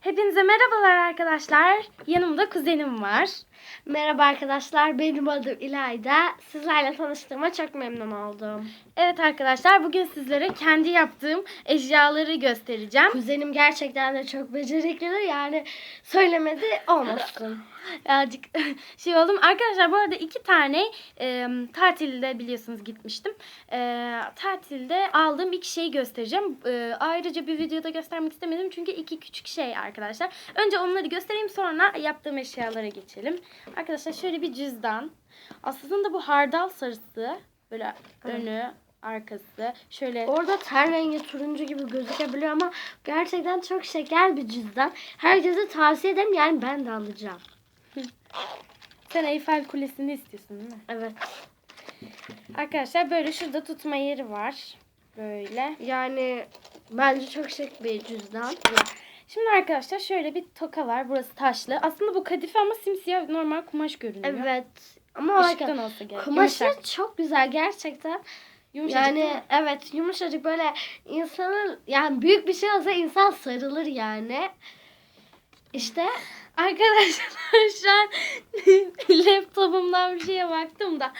Hepinize merhabalar arkadaşlar. Yanımda kuzenim var. Merhaba arkadaşlar, benim adım İlayda. Sizlerle tanıştığıma çok memnun oldum. Evet arkadaşlar bugün sizlere kendi yaptığım eşyaları göstereceğim. Kuzenim gerçekten de çok beceriklidir yani söylemedi olmasın. Birazcık şey oldum. Arkadaşlar bu arada iki tane e, tatilde biliyorsunuz gitmiştim. E, tatilde aldığım iki şeyi göstereceğim. E, ayrıca bir videoda göstermek istemedim çünkü iki küçük şey arkadaşlar. Önce onları göstereyim sonra yaptığım eşyalara geçelim. Arkadaşlar şöyle bir cüzdan. Aslında bu hardal sarısı. Böyle önü, arkası. Şöyle Orada ten rengi turuncu gibi gözükebiliyor ama gerçekten çok şeker bir cüzdan. Herkese tavsiye ederim yani ben de alacağım. Sen Eyfel Kulesi'ni istiyorsun değil mi? Evet. Arkadaşlar böyle şurada tutma yeri var. Böyle. Yani bence çok şık bir cüzdan. Şimdi arkadaşlar şöyle bir toka var. Burası taşlı. Aslında bu kadife ama simsiyah normal kumaş görünüyor. Evet. Ama Işıktan olsa gerek. kumaşı Yumuşak. çok güzel gerçekten. Yumuşacık yani değil mi? evet yumuşacık böyle insanın yani büyük bir şey olsa insan sarılır yani. İşte Arkadaşlar şu an laptopumdan bir şeye baktım da.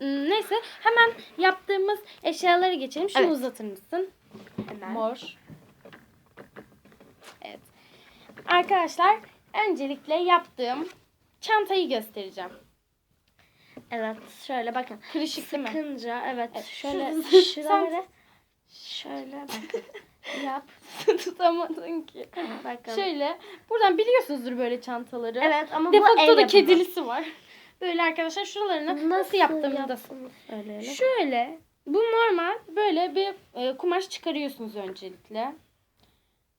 Neyse hemen yaptığımız eşyalara geçelim. Şunu Evet. uzatır mısın? hemen. Mor. Evet. Arkadaşlar öncelikle yaptığım çantayı göstereceğim. Evet şöyle bakın. Kırışık değil mi? Sıkınca evet, Evet, şöyle şurada- şuraları şöyle bakın. Yap. Tutamadın ki. Bakın. Şöyle buradan biliyorsunuzdur böyle çantaları. Evet ama bu Defakto el da yapımı. kedilisi var. Böyle arkadaşlar şuralarını nasıl, yaptığımı da yaptığını söyleyelim. Şöyle bu normal böyle bir e, kumaş çıkarıyorsunuz öncelikle.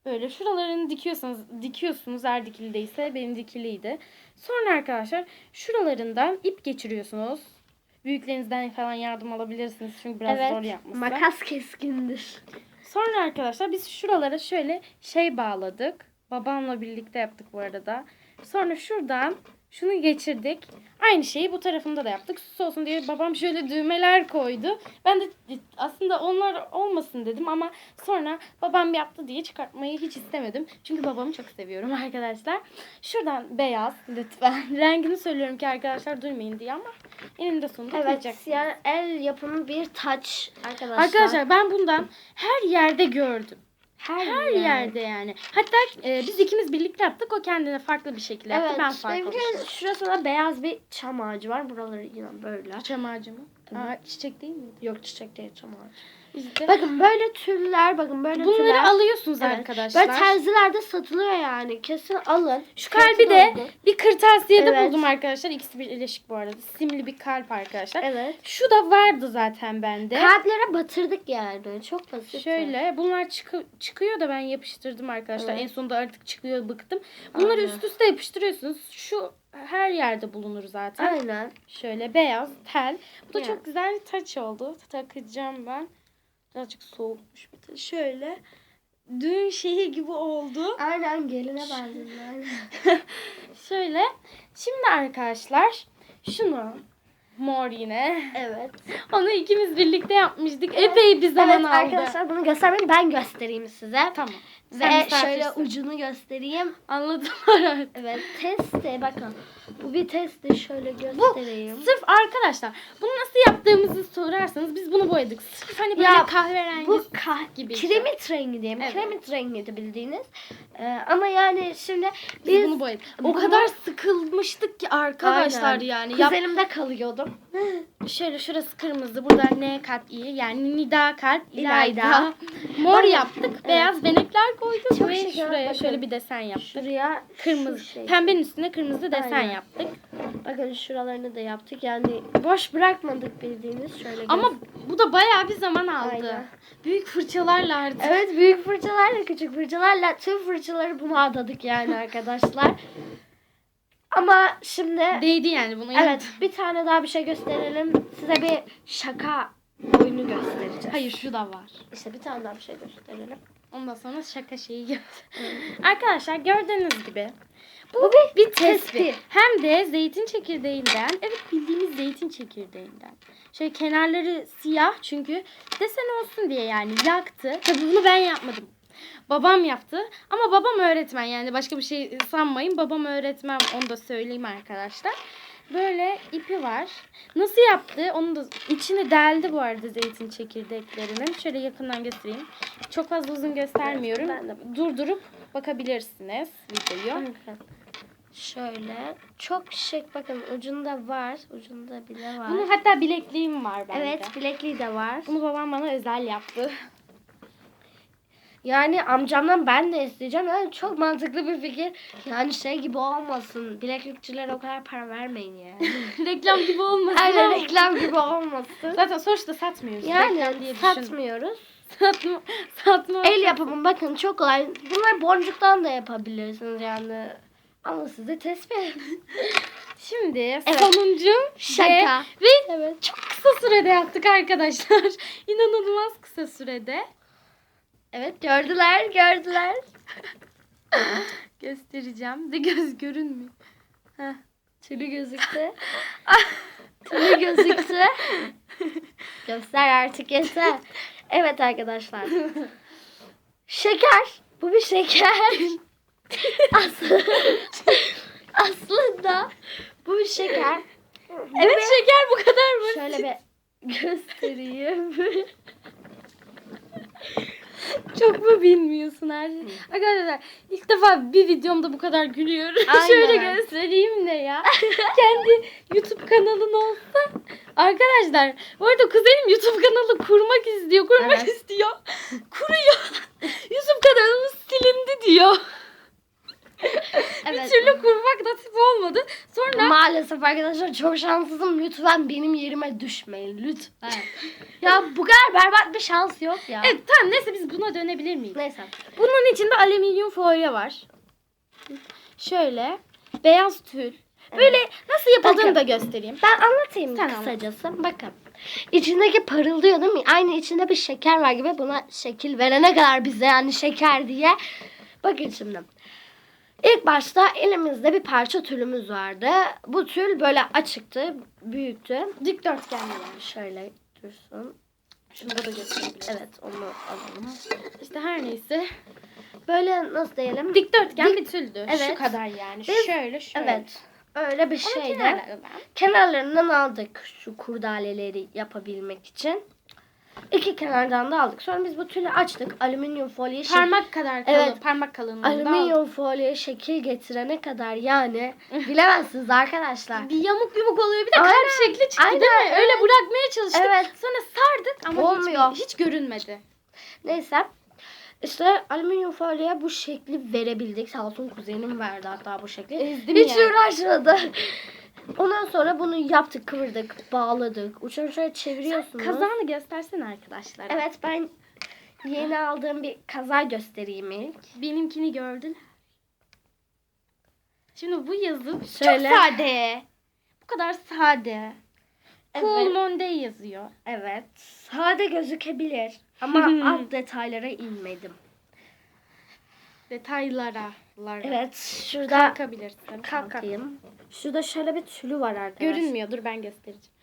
Böyle şuralarını dikiyorsunuz, dikiyorsunuz eğer dikilideyse benim dikiliydi. Sonra arkadaşlar şuralarından ip geçiriyorsunuz. Büyüklerinizden falan yardım alabilirsiniz çünkü biraz zor Evet. yapması. Makas keskindir. Sonra arkadaşlar biz şuralara şöyle şey bağladık. Babamla birlikte yaptık bu arada. Sonra şuradan şunu geçirdik. Aynı şeyi bu tarafında da yaptık. Süs olsun diye babam şöyle düğmeler koydu. Ben de aslında onlar olmasın dedim ama sonra babam yaptı diye çıkartmayı hiç istemedim. Çünkü babamı çok seviyorum arkadaşlar. Şuradan beyaz lütfen. Rengini söylüyorum ki arkadaşlar duymayın diye ama eninde sonunda Evet yani el yapımı bir taç arkadaşlar. Arkadaşlar ben bundan her yerde gördüm. Her, Her yer. yerde yani. Hatta e, biz ikimiz birlikte yaptık. O kendine farklı bir şekilde yaptı. Evet. ben farklı. benimki şurasında beyaz bir çam ağacı var. Buraları yine böyle. Çam ağacı mı? Aa, çiçek değil miydi? Yok çiçek değil çam ağacı. İşte. Bakın böyle türler bakın böyle Bunları türler. alıyorsunuz Evet. arkadaşlar. Böyle terzilerde satılıyor yani. Kesin alın. Şu kalbi de da bir kırtasiyede Evet. buldum arkadaşlar. İkisi birleşik bu arada. Simli bir kalp arkadaşlar. Evet. Şu da vardı zaten bende. Kalplere batırdık yani. Çok basit. Şöyle bunlar çıkı- çıkıyor da ben yapıştırdım arkadaşlar. Evet. En sonunda artık çıkıyor bıktım. Bunları Aynen. üst üste yapıştırıyorsunuz. Şu her yerde bulunur zaten. Aynen. Şöyle beyaz tel. Bu da Ya. çok güzel bir taç oldu. Takacağım ben. Birazcık soğukmuş bir taç. Şöyle. Düğün şeyi gibi oldu. Aynen geline benziyor. Şöyle. Şimdi arkadaşlar şunu mor yine. evet. Onu ikimiz birlikte yapmıştık. Epey bir zaman evet aldı. arkadaşlar bunu göstermeyin ben göstereyim size. Tamam. Ve Sen şöyle ucunu göstereyim. Anladım evet. Evet testi bakın. Bu bir testi şöyle göstereyim. Sırf arkadaşlar bunu nasıl yaptığımızı sorarsanız biz bunu boyadık. Sırf hani böyle Ya, kahverengi Bu kah gibi. kiremit rengi diyeyim. Evet. Kiremit rengiydi bildiğiniz. Ee, ama yani şimdi biz, biz bunu boyadık. O bunu- kadar sıkılmıştık ki arkadaşlar Aynen. yani. Yap, kuzenimde kalıyordum. şöyle şurası kırmızı. Burada N kalp i yani Nida kalp İlayda. İlayda. Mor yaptık. Beyaz benekler koyduk Çok ve şuraya bakın. şöyle bir desen yaptık. Şuraya Kırmızı. şu şey. Pembenin üstüne kırmızı desen Aynen. yaptık. Bakın şuralarını da yaptık. Yani boş bırakmadık bildiğiniz. Şöyle Ama gö- bu da bayağı bir zaman aldı. Aynen. Büyük fırçalarla artık. Evet büyük fırçalarla küçük fırçalarla tüm fırçaları buna adadık yani arkadaşlar. Ama şimdi Değdi yani bunu. evet bir tane daha bir şey gösterelim. Size bir şaka oyunu göstereceğiz. Hayır şu da var. İşte bir tane daha bir şey gösterelim. Ondan sonra şaka şeyi gör. Arkadaşlar gördüğünüz gibi bu, Bu bir, bir tespih. tespih. Hem de zeytin çekirdeğinden. Evet bildiğimiz zeytin çekirdeğinden. Şöyle kenarları siyah çünkü desen olsun diye yani yaktı. Tabii bunu ben yapmadım. Babam yaptı. Ama babam öğretmen yani başka bir şey sanmayın. Babam öğretmen onu da söyleyeyim arkadaşlar. Böyle ipi var. Nasıl yaptı? Onu da içine deldi bu arada zeytin çekirdeklerinin. Şöyle yakından göstereyim. Çok fazla uzun göstermiyorum. Durdurup bakabilirsiniz videoyu. Şöyle çok şık bakın ucunda var. Ucunda bile var. Bunun hatta bilekliğim var bende. evet bilekliği de var. Bunu babam bana özel yaptı. Yani amcamdan ben de isteyeceğim. Yani çok mantıklı bir fikir. Yani şey gibi olmasın. Bileklikçilere o kadar para vermeyin yani. Reklam gibi olmasın. Aynen reklam gibi olmasın. Zaten sonuçta satmıyoruz. Reklam Yani diye düşün. satmıyoruz. Satma. Satma. El yapımı bakın çok kolay. Bunlar boncuktan da yapabilirsiniz yani. Ama size tespih. Şimdi Evet. sonuncu Şaka. Ve, ve Evet. çok kısa sürede yaptık arkadaşlar. İnanılmaz kısa sürede. Evet gördüler gördüler. Göstereceğim. De göz görünmüyor. Heh. Tülü gözüktü. Tülü gözüktü. Göster artık yeter. Evet arkadaşlar. Şeker. Bu bir şeker. Aslında, aslında bu şeker. Evet şeker bu kadar mı? Şöyle bir göstereyim. Çok mu bilmiyorsun her şeyi? Arkadaşlar ilk defa bir videomda bu kadar gülüyorum. Aynen. Şöyle göstereyim de ya. Kendi YouTube kanalın olsa. Arkadaşlar bu arada kuzenim YouTube kanalı kurmak istiyor. Kurmak Evet. istiyor. Kuruyor. YouTube kanalımız silindi diyor. Evet. Bir türlü kurmak nasip olmadı. Sonra Maalesef arkadaşlar çok şanssızım. Lütfen benim yerime düşmeyin. Lütfen. ya bu kadar berbat bir şans yok ya. evet tamam neyse biz buna dönebilir miyiz? Neyse. Bunun içinde alüminyum folyo var. Şöyle beyaz tül. Böyle nasıl yapıldığını Bakın. da göstereyim. Ben anlatayım Sen kısacası. Bakın. İçindeki parıldıyor değil mi? Aynı içinde bir şeker var gibi buna şekil verene kadar bize yani şeker diye. Bakın şimdi. İlk başta elimizde bir parça tülümüz vardı. Bu tül böyle açıktı, büyüktü. Dikdörtgenli yani. Şöyle dursun. Şunu da gösterebilirim. Evet onu alalım. İşte her neyse. Böyle nasıl diyelim? Dikdörtgen bir tüldü. Evet. Şu kadar yani. Biz- şöyle şöyle. Evet. Öyle bir şeydi. kenarlarından. Kenarlarından aldık şu kurdaleleri yapabilmek için. İki kenardan da aldık. Sonra biz bu tülü açtık. Alüminyum folyo şekil, Parmak kadar kalın. Evet. Parmak kalınlığında. alüminyum folyo şekil getirene kadar yani bilemezsiniz arkadaşlar. Bir yamuk yumuk oluyor. Bir de Aynen. kalp şekli çıktı Aynen, değil mi? evet. Öyle bırakmaya çalıştık. Evet. Sonra sardık ama Olmuyor. Hiç, hiç görünmedi. Neyse. İşte alüminyum folyoya bu şekli verebildik. Sağ olsun kuzenim verdi hatta bu şekli. Ezdim Hiç yani. uğraşmadı. Ondan sonra bunu yaptık, kıvırdık, bağladık. Uçları şöyle çeviriyorsunuz. Kazağını göstersene arkadaşlar. Evet ben yeni aldığım bir kaza göstereyim ilk. Benimkini gördün. Şimdi bu yazı Şöyle. çok sade. Bu kadar sade. Cool Evet. Monday yazıyor. Evet. Sade gözükebilir. Ama alt detaylara inmedim. Detaylara. Lara. Evet. Şurada Kalkabilirsin. Kalk. kalkayım. Şurada şöyle bir tülü var arkadaşlar. Görünmüyor. Dur ben göstereceğim.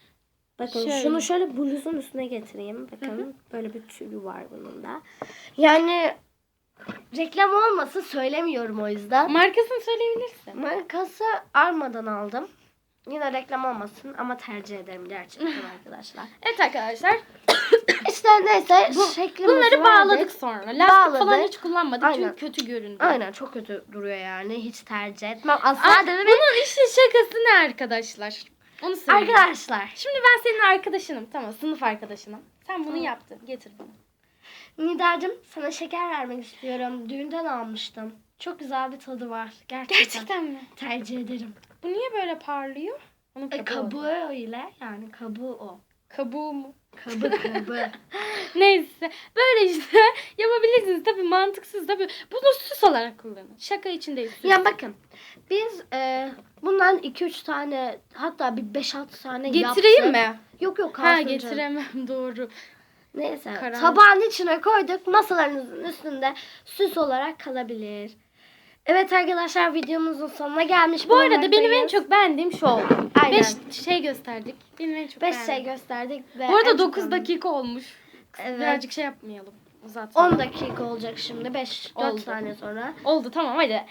Bakın Şöyle. şunu şöyle bluzun üstüne getireyim. Bakın böyle bir tülü var bunun da. Yani reklam olmasın söylemiyorum o yüzden. Markasını söyleyebilirsin. Markası Arma'dan aldım. Yine reklam olmasın ama tercih ederim gerçekten arkadaşlar. Evet arkadaşlar. İşte neyse şeklimizi Bunları verdik. bağladık sonra. Lastik falan Bağladık. hiç kullanmadık Aynen. çünkü kötü göründü. Aynen çok kötü duruyor yani. Hiç tercih etmem. Asla Aa, dedim. bunun işin şakası ne arkadaşlar? Onu söyleyeyim. Arkadaşlar. Şimdi ben senin arkadaşınım. Tamam sınıf arkadaşınım. Sen bunu yaptın. Getir bana. Nidacığım sana şeker vermek istiyorum. Düğünden almıştım. Çok güzel bir tadı var. Gerçekten. Gerçekten mi? Tercih ederim. Bu niye böyle parlıyor? Onun E, kabuğu. kabuğu ile yani kabuğu o. Kabuğu mu? Kabı kabı. Neyse. Böyle işte yapabilirsiniz. Tabii mantıksız tabii. Bunu süs olarak kullanın. Şaka için değil. Süs. ya bakın biz e, bundan 2-3 tane hatta bir 5-6 tane Getireyim yaptık. mi? Yok yok Ha canım. getiremem doğru. Neyse Karanlık. tabağın içine koyduk masalarınızın üstünde süs olarak kalabilir. Evet arkadaşlar videomuzun sonuna gelmiş Bu arada benim en çok beğendiğim şu oldu. Aynen. 5 şey gösterdik. Benim en çok 5 beğendiğim. şey gösterdik ve Bu arada en çok 9 beğendim. dakika olmuş. Evet. Birazcık şey yapmayalım. Uzatma. 10 dakika olacak şimdi. 5 4 Oldu. saniye sonra. Oldu tamam hadi.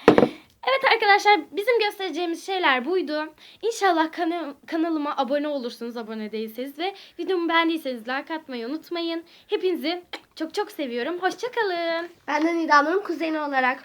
Evet arkadaşlar bizim göstereceğimiz şeyler buydu. İnşallah kana- kanalıma abone olursunuz abone değilseniz ve videomu beğendiyseniz like atmayı unutmayın. Hepinizi çok çok seviyorum. Hoşçakalın. Ben de Nida'nın kuzeni olarak